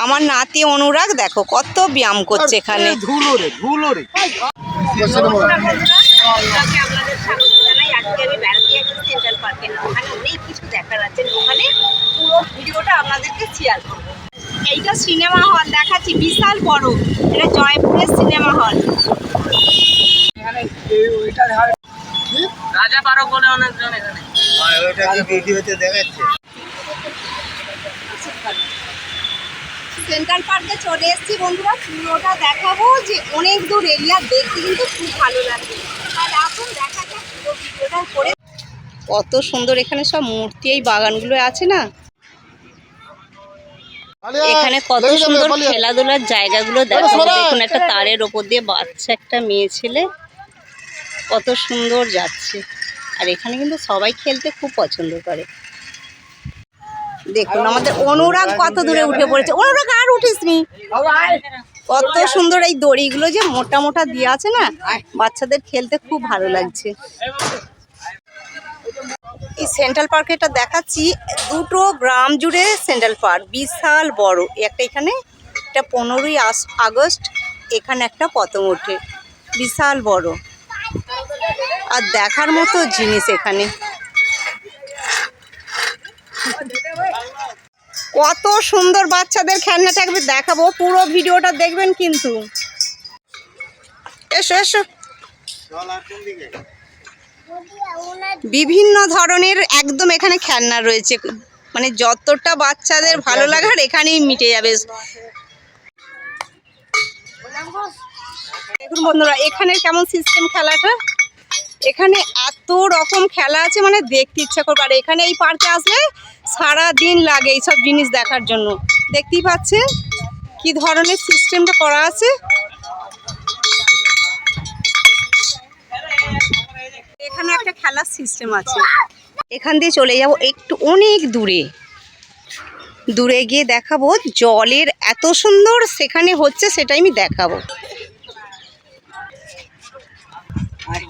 আমার নাতি অনুরাগ দেখো কত ব্যায়াম করছে এখানে। ধুলো রে ধুলো রে। আপনাকে আপনাদের আজকে আমি বেড়াতে যাচ্ছি সেন্ট্রাল ওখানে অনেক কিছু দেখার আছে ওখানে ভিডিওটা আপনাদেরকে শেয়ার করব এইটা সিনেমা হল দেখাচ্ছি বিশাল বড়। এটা জয়পুরের সিনেমা হল। রাজা পারক বলে অনেকজন এখানে। দেখাচ্ছে। সেন্ট্রাল পার্কে চলে এসেছি বন্ধুরা পুরোটা দেখাবো যে অনেক দূর এরিয়া দেখতে কিন্তু খুব ভালো লাগবে। আর এখন দেখা যাক পুরো ভিডিওটা করে। কত সুন্দর এখানে সব মূর্তি এই বাগানগুলো আছে না? এখানে কত সুন্দর খেলাধুলার জায়গাগুলো দেখো। দেখুন একটা তারের ওপর দিয়ে বাচ্চা একটা মেয়ে ছেলে। কত সুন্দর যাচ্ছে। আর এখানে কিন্তু সবাই খেলতে খুব পছন্দ করে। দেখুন, আমাদের অনুরাগ কত দূরে উঠে পড়েছে। অনুরাগ, আর উঠিস নি। কত সুন্দর এই দড়িগুলো যে মোটা মোটা দিয়ে আছে না? বাচ্চাদের খেলতে খুব ভালো লাগছে। এই সেন্ট্রাল পার্কে এটা দেখাচ্ছি, দুটো গ্রাম জুড়ে সেন্ট্রাল পার্ক বিশাল বড়। একটা এখানে, এটা পনেরোই আগস্ট, এখানে একটা পতঙ্গ ওঠে। বিশাল বড়। আর দেখার মতো জিনিস এখানে। কত সুন্দর বাচ্চাদের খেলনাটা একবার দেখাবো, পুরো ভিডিওটা দেখবেন কিন্তু। এসো এসো। বিভিন্ন ধরনের একদম এখানে খেলনা রয়েছে মানে যতটা বাচ্চাদের ভালো লাগার এখানেই মিটে যাবে। দেখুন বন্ধুরা এখানে কেমন সিস্টেম খেলাটা? এখানে এত রকম খেলা আছে মানে দেখতে ইচ্ছা করবে। আর এখানে এই পার্কে আসলে দিন লাগে এইসব জিনিস দেখার জন্য। দেখতেই পাচ্ছেন কি ধরনের সিস্টেমটা করা আছে। এখানে একটা খেলার সিস্টেম আছে। এখান দিয়ে চলে যাব একটু অনেক দূরে। দূরে গিয়ে দেখাবো জলের এত সুন্দর সেখানে হচ্ছে সেটাই আমি দেখাবো।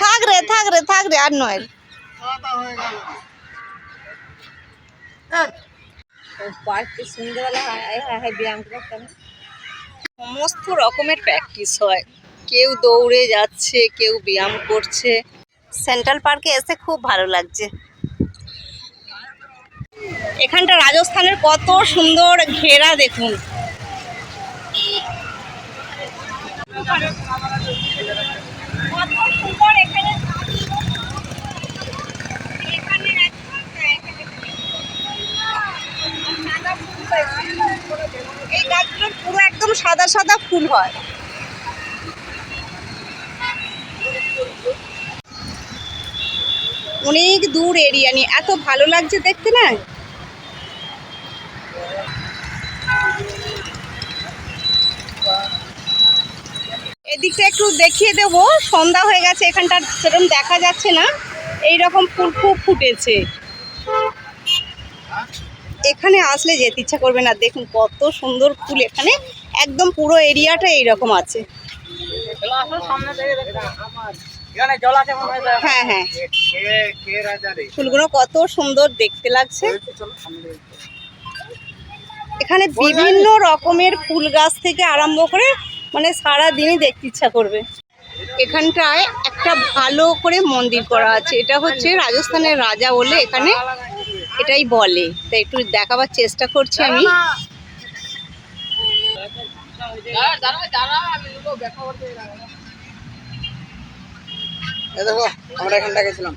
থাক রে থাক রে থাক রে আর নয়। হয়ে সমস্ত রকমের প্র্যাকটিস হয়। কেউ দৌড়ে যাচ্ছে কেউ ব্যায়াম করছে। সেন্ট্রাল পার্কে এসে খুব ভালো লাগছে। এখানটা রাজস্থানের কত সুন্দর ঘেরা দেখুন। এই গাছগুলোর পুরো একদম সাদা সাদা ফুল হয়। অনেক দূর এরিয়া নিয়ে। এত ভালো লাগছে দেখতে না? এদিকটা একটু দেখিয়ে দেব। সন্ধ্যা হয়ে গেছে এখানটা সেরকম দেখা যাচ্ছে না। এই রকম ফুল খুব ফুটেছে। এখানে আসলে যেতে ইচ্ছা করবে না। দেখুন কত সুন্দর ফুল এখানে। একদম পুরো এরিয়াটা এইরকম আছে। হয়। হ্যাঁ ফুলগুলো কত সুন্দর দেখতে লাগছে। এখানে বিভিন্ন রকমের ফুল গাছ থেকে আরম্ভ করে মানে সারা দিনই দেখতে ইচ্ছা করবে। এখানটায় একটা ভালো করে মন্দির করা আছে। এটা হচ্ছে রাজস্থানের রাজা বলে এখানে এটাই বলে। তাই একটু দেখাবার চেষ্টা করছি আমি। দেখো, আমরা এখানটা গেছিলাম।